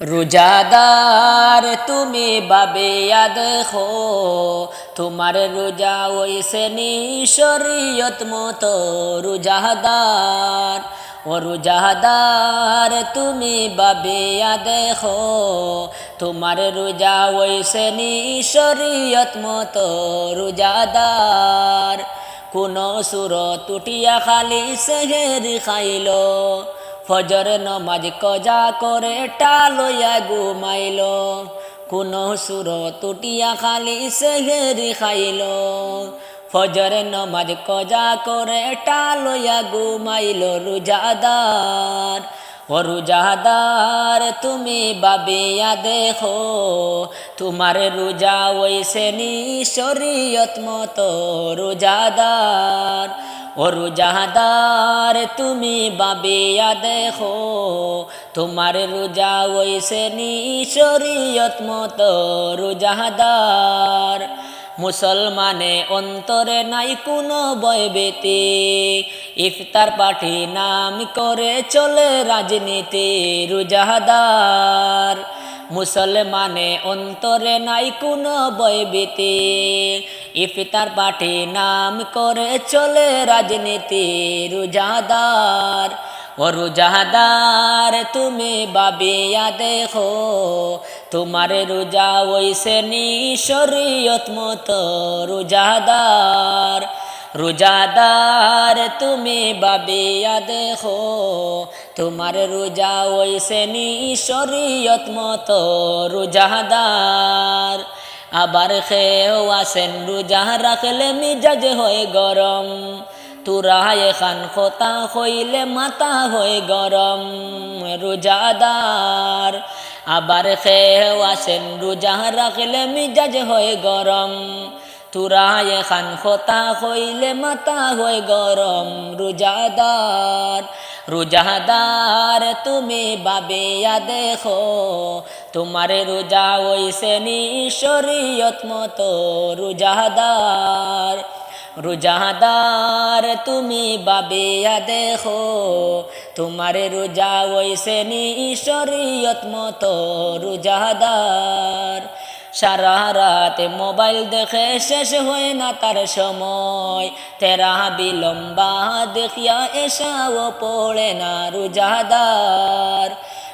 রোজাদার তুমি বাবে দেখো তোমার রোজা ওইসে নি শরীয়ত মতো রোজাদার। ও রোজাদার তুমি বাবে দেখো তোমার রোজা ওইসে নি শরীয়ত মতো রোজাদার। কোন সুর তুটিয়া খালি সেহেরি খাইল ফজর নমাজ কজা করে টালয়া ঘুমাইল। কোন সুর তুটিয়া খালি সেহেরি খাইল। ফজর নমাজ কজা করে টালয়া ঘুমাইল রুজাদার। ও রুজাদার, তুমি বাবিয়া দেখো, তোমার রোজা ওইসে নি শরীয়ত মতো রোজাদার। ও রোজাদার তুমি বাবিয়া দেখো তোমার রোজা ওইসে নি শরীয়ত মতো রোজাদার মুসলমানে অন্তরে নাই কোনো বয়বেতি ইফতার পাঠি নাম করে চলে রাজনীতি রুজাহাদার মুসলমানে অন্তরে নাই কোনো বয়বেতি ইফতার পাঠি নাম করে চলে রাজনীতি, রুজাদার। রোজাদার, তুমি বাবিয়া দেখো, তোমার রোজা ওইসে নি শরীয়ত মতো রোজাদার। রোজাদার, তুমি বাবিয়া দেখো তোমার রোজা ওইসে নি শরীয়ত মতো রোজাদার। আবার খেয়েও আসেন রোজা রাখলে মিজাজ হয় গরম। তুরা এখান খোতা হইলে মাথা হয়ে গরম রোজাদার। আবার খেয়েও আসেন রোজা রাখলে মিজাজ হয়ে গরম। তুরা এখান খোতা হইলে মাথা হয়ে গরম। রোজাদার রোজাদার, তুমি বাবিয়া দেখো, তোমার রোজা ওইসে নি শরীয়ত মতো। রোজাদার রোজাদার, তুমি বাবিয়া দেখো, তোমার রোজা ওইসে নি শরীয়ত মতো। রোজাদার সারা রাত মোবাইল দেখে শেষ হয় না তার সময়। তেরা বিলম্বা দেখিয়া এসাও পড়ে না রোজাদার।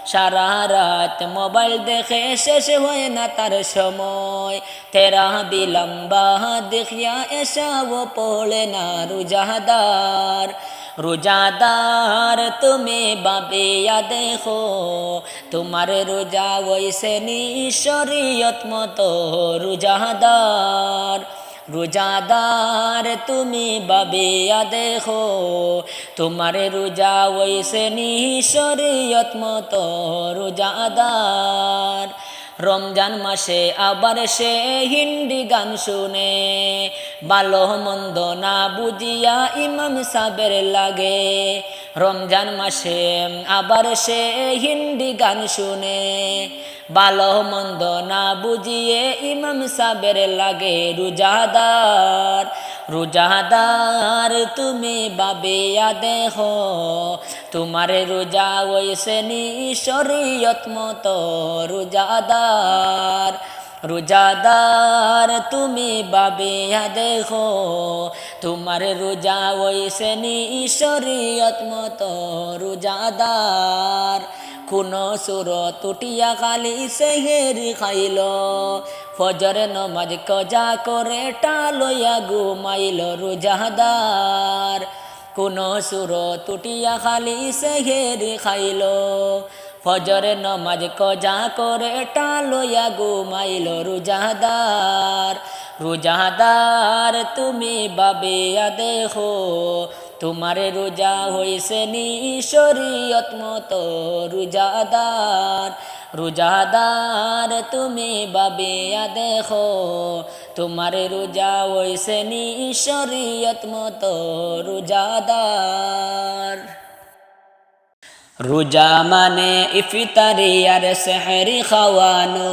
সারা রাত মোবাইল দেখে শেষ হয় না তার সময়। তেরা বিলম্বা দেখিয়া এসাও পড়ে না রোজাদার। রোজাদার তুমি বাবিয়া দেখো তোমার রোজা ওইসে নি শরীয়ত মতো রোজাদার। রোজাদার তুমি বাবে দেখো তোমার রোজা ওইসে নি শরীয়ত মতো রোজাদার। রমজান মাসে আবার সে হিন্দি গান শুনে। ভালো মন্দ না বুঝিয়া ইমাম সাবের লাগে। রমজান মাসে আবার সে হিন্দি গান শুনে। ভালো মন্দ না বুঝিয়ে ইমাম সাবের লাগে রোজাদার। রোজাদার তুমি বাবিয়া দেখো তোমার রোজা ওইসে নি শরীয়ত মতো রোজাদার। রোজাদার তুমি বাবিয়া দেখো তোমার রোজা ওইসে নি শরীয়ত মতো রোজাদার। কোন সুর তুটিয়া খালি সেহেরি খাইল। ফজর নমাজ কজা করে টালয়া ঘুমাইল রোজাদার। কোন সুর তুটিয়া খালি সেহেরি খাইল। ফজর নমাজ কজা করে টালয়া ঘুমাইল রোজাদার। রোজাদার, তুমি বাবিয়া দেখো তোমার রোজা হয়েছে নি শরীয়ত মতো রোজাদার। রোজাদার তুমি বাবে দেখো তোমার রোজা হয়েছে নি শরীয়ত মতো রোজাদার। রোজা মানে ইফতারি আর সেহরি খাওয়ানো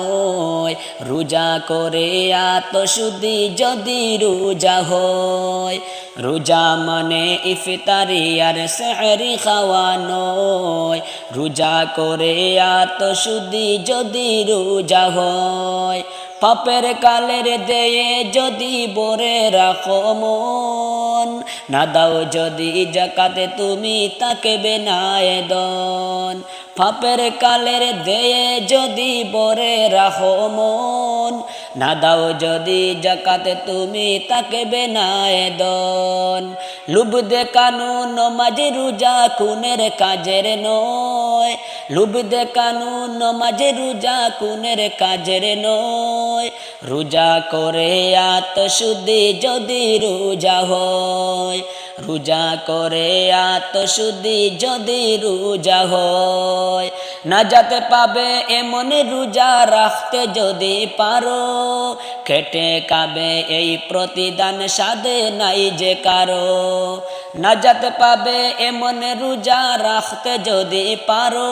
রোজা করে আত্মশুদ্ধি যদি রোজা হয়। রোজা মানে ইফতারি আর সেহরি খাওয়া নয় রোজা করে আত শুদ্ধি যদি রোজা হয়। পাপের কালের দেয়ে যদি বরে রাখো মন, না দাও যদি জাকাতে তুমি তাকে বেনায় দন পাপের কালের দেয়ে যদি বরে রাখো মন না দাও যদি জাকাতে তুমি তাকে বেনায় দন। লুব দেখানো নমাজ রোজা কুনের কাজের নয়। লুব দেখানো নমাজ রোজা কুনের কাজের নয়। রোজা করে আত্মশুদ্ধি যদি রোজা হয়। রোজা করে আত্মশুদ্ধি যদি রোজা হয়। না যাতে পাবে এমন রোজা রাখতে যদি পারো। খেটে কাবে এই প্রতিদান সাদে নাই যে কারও। না যাতে পাবে এমন রোজা রাখতে যদি পারো।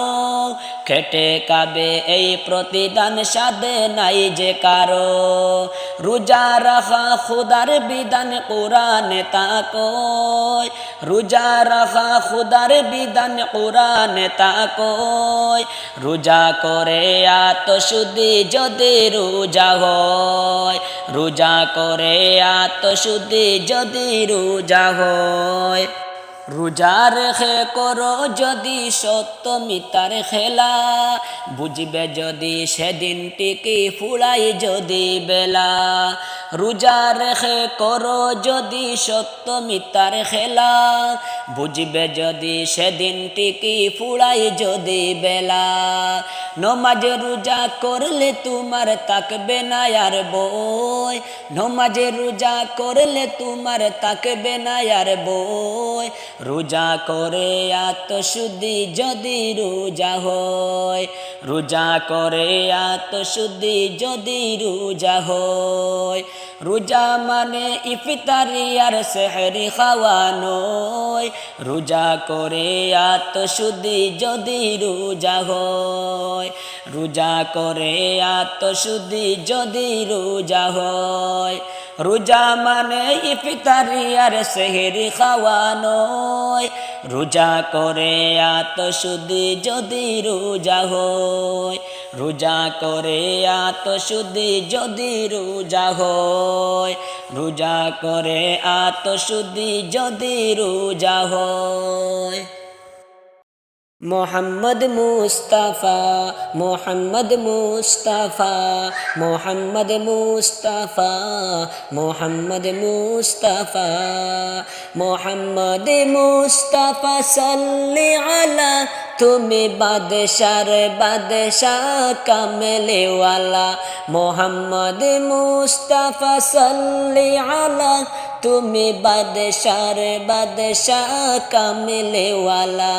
খেটে কাবে এই প্রতিদান সাদে নাই যে কারও। রোজা রাখা খুদার বিধান কোরআনে তা কয় রোজা রাখা খুদার বিধান কোরআনে তা কয়, রোজা করে আত্মশুদ্ধি যদি রোজা হয়, রোজা করে আত্মশুদ্ধি যদি রোজা হয়। রোজা রেখে করো যদি সত্য মিতার খেলা, বুঝবে যদি সেদিন সেদিনটিকে ফুলাই যদি বেলা রোজা রেখে করো যদি সত্য মিতার খেলা। বুঝবে যদি সেদিনটিকে ফুলাই যদি বেলা। নমাজে রোজা করলে তোমার তাকবে না আর বই। নমাজে রোজা করলে তোমার তাকবে না আর বই। রোজা করে আত্মশুদ্ধি যদি রোজা হয়। রোজা করে আত্মশুদ্ধি যদি রোজা হয়। রোজা মানে ইফতারি আর সেহরি খাওয়া নয় রোজা করে আত শুধু যদি রোজা হয়। রোজা করে আত আত্মশুদ্ধি যদি রোজা হয়। রোজা মানে ইফতারি আর সেহেরি খাওয়া নয় রোজা করে আত্মশুদ্ধি যদি রোজা হয়। রোজা করে আত্মশুদ্ধি যদি রোজা হয়। রোজা করে আত্মশুদ্ধি যদি রোজা হয়। মোহাম্মদ মুস্তাফা মোহাম্মদ মুস্তাফা মোহাম্মদ মুস্তাফা মোহাম্মদ মুস্তাফা মোহাম্মদ মুস্তাফা, সাল্লি আলা, তুমি বাদশার বাদশাহ, কামলেওয়ালা, মোহাম্মদ মুস্তাফা, সাল্লি আলা তুমি বাদশার বাদশাহ কামলেওয়ালা।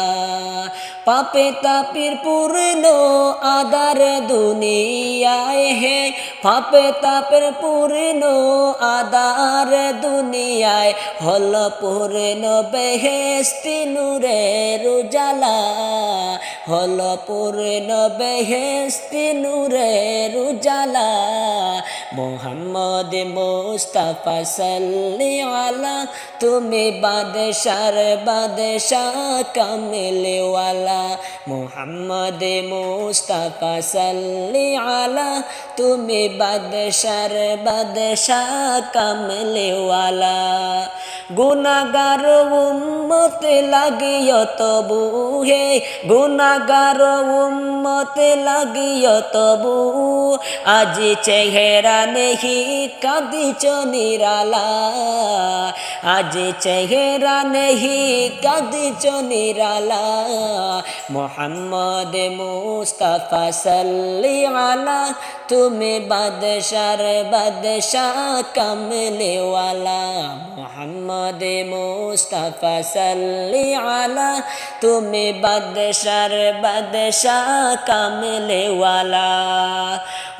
পাপে তাপির পূর্ণ আদার দুনিয়ায় হে। পাপে তাপের পূর্ণ আদার দুনিয়ায় হল পূর্ণ বেহেস্তি নূরে রুজালা হল পূর্ণ বেহেস্তি নূরে রুজালা মোহাম্মদ মোস্তাফা সাল্লি আলা, তুমি বাদশার বাদশাহ কামলেওয়ালা। মোহাম্মদ মোস্তাফা সাল্লি আলা, তুমি বাদশার বাদশাহ কামলেওয়ালা। গুনাগার উম্মত লাগিও তবু হে, গুনাগার উম্মত লাগিও তবু। আজি চেহেরা নেহি কাঁদিছ নিরালা আজি চেহেরা নেহি কাঁদিছ নিরালা মোহাম্মদ মুস্তাফা সাল্লি আলা তুমি বাদশার বাদশাহ কামলেওয়ালা মোহাম্মদ মুস্তাফা সাল্লি আলা তুমি বাদশার বাদশাহ কামলেওয়ালা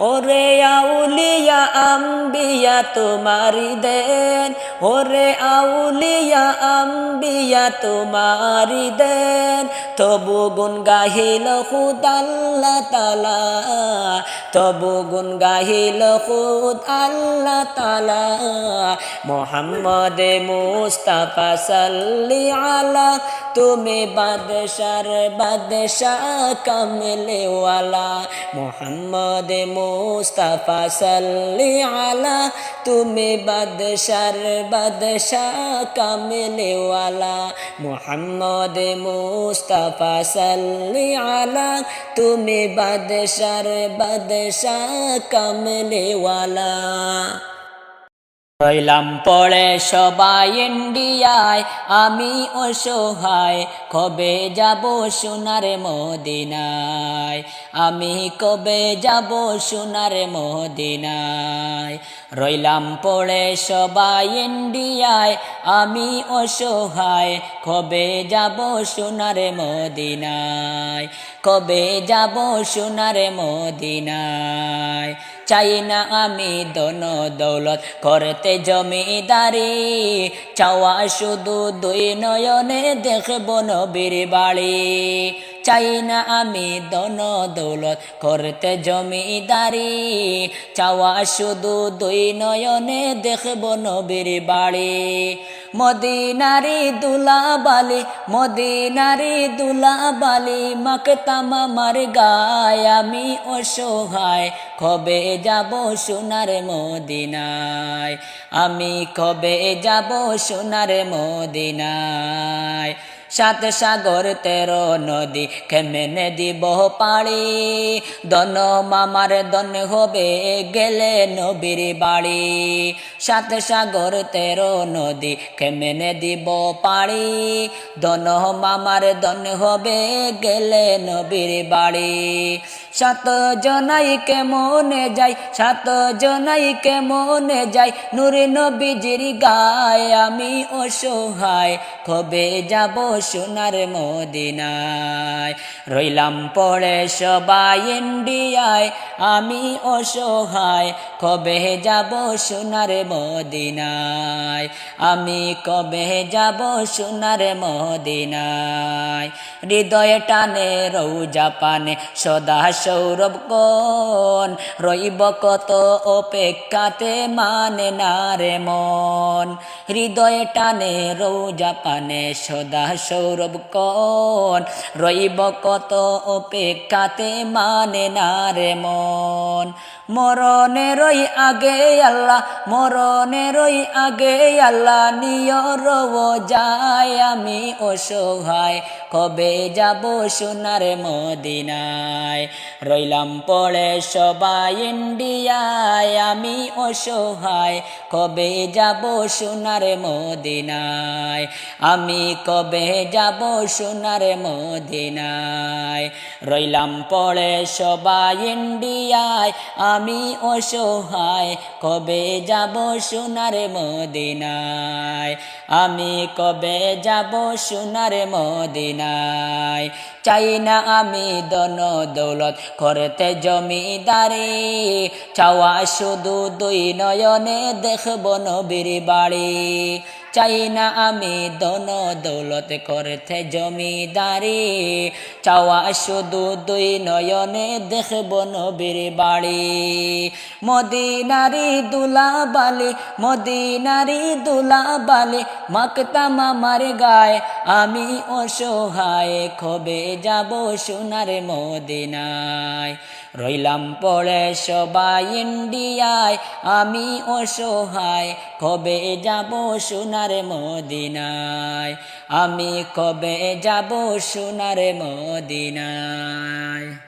ওরে আউলিয়া আম্বিয়া তোমারি দেন, ওরে আউলিয়া আম্বিয়া তোমারি দেন। তবু গুন গাহিল খুদাল্লা তালা তবু গুন গাহিল খুদ আল্লাহ তালা মোহাম্মদ মুস্তাফা সাল্লি আলা তুমি বাদশার বাদশাহ কামলেওয়ালা, মোহাম্মদ মুস্তাফা সাল্লি আলা। তুমি বাদশার বাদশাহ কামলেওয়ালা, মোহাম্মদ মুস্তাফা সাল্লি আলা। তুমি বাদশার বাদশাহ কামলেওয়ালা। রইলাম পড়ে সবাই ইন্ডিয়ায় আমি অসহায়, কবে যাব সোনার মদিনায়? আমি কবে যাব সোনার মদিনায়? রইলাম, পড়ে সবাই ইন্ডিয়ায় আমি অসহায়, কবে যাব সোনার মদিনায়? কবে যাব সোনার মদিনায়? চাই না আমি দন দৌলত, করতে জমিদারি। চাওয়া শুধু দুই নয়নে দেখব নবীর বাড়ি। চাই না আমি দন দৌলত, করতে জমিদারি। চাওয়া শুধু দুই নয়নে দেখব নবীর বাড়ি। মদিনারি দুলা বালি মদিনারি দুলা বালি মাকতাম আমার গায় আমি অসহায়। কবে যাব সোনার মদিনায়? আমি কবে যাব সোনার মদিনায়? সাত সাগর, তেরো নদী, কেমেনে দিব পাড়ি? দন মামার দন হবে গেলে নবীর বাড়ি। সাত সাগর, তেরো নদী, কেমেনে দিব পাড়ি? দন মামার দন হবে গেলে নবীর বাড়ি। সাত জনাই কেমনে যাই সাত জনাই কেমনে যাই? নুরে নবীজির গায় আমি অসহায়, কবে যাব সোনার মদিনায়? রইলাম পড়ে সবাই ইন্ডিয়ায় আমি অসহায় কবে যাব সোনার মদিনায়? আমি কবে যাব সোনার মদিনায়? হৃদয় টানে রৌজা পানে সদা সৌরভ কন? রইব কত অপেক্ষাতে মানে না রে মন? হৃদয় টানে রৌজা পানে সদা সৌরভ কন? রইব কত অপেক্ষাতে মানে না রে মন? মরণেরই আগে আল্লাহ মরণেরই আগে আল্লাহ, নিয়র যায় আমি অসহায়। কবে যাব সোনার মদিনায়? রইলাম পড়ে সবাই ইন্ডিয়ায়, আমি অসহায়। কবে যাব সোনার মদিনায়? আমি কবে যাব সোনার মদিনায়? রইলাম পড়ে সবাই ইন্ডিয়ায়, আমি অসহায় কবে যাব সোনার মদিনায়? আমি কবে যাব সোনার মদিনায়? চাই না আমি দন দৌলত করতে জমিদারি। চাওয়া শুধু দুই নয়নে দেখব নবীর বাড়ি। চাই না আমি দন দৌলত করতে জমিদারি। চাওয়া শুধু দুই নয়নে দেখব নবীর বাড়ি। মদিনারি দুলা বালি মদিনারি দুলা বালি মাকতাম আমার গায় আমি অসহায় খবে যাব সোনার মদিনায়। রইলাম পড়ে সবাই ইন্ডিয়ায়, আমি অসহায়, কবে যাব সোনার মদিনায়? আমি কবে যাব সোনার মদিনায়?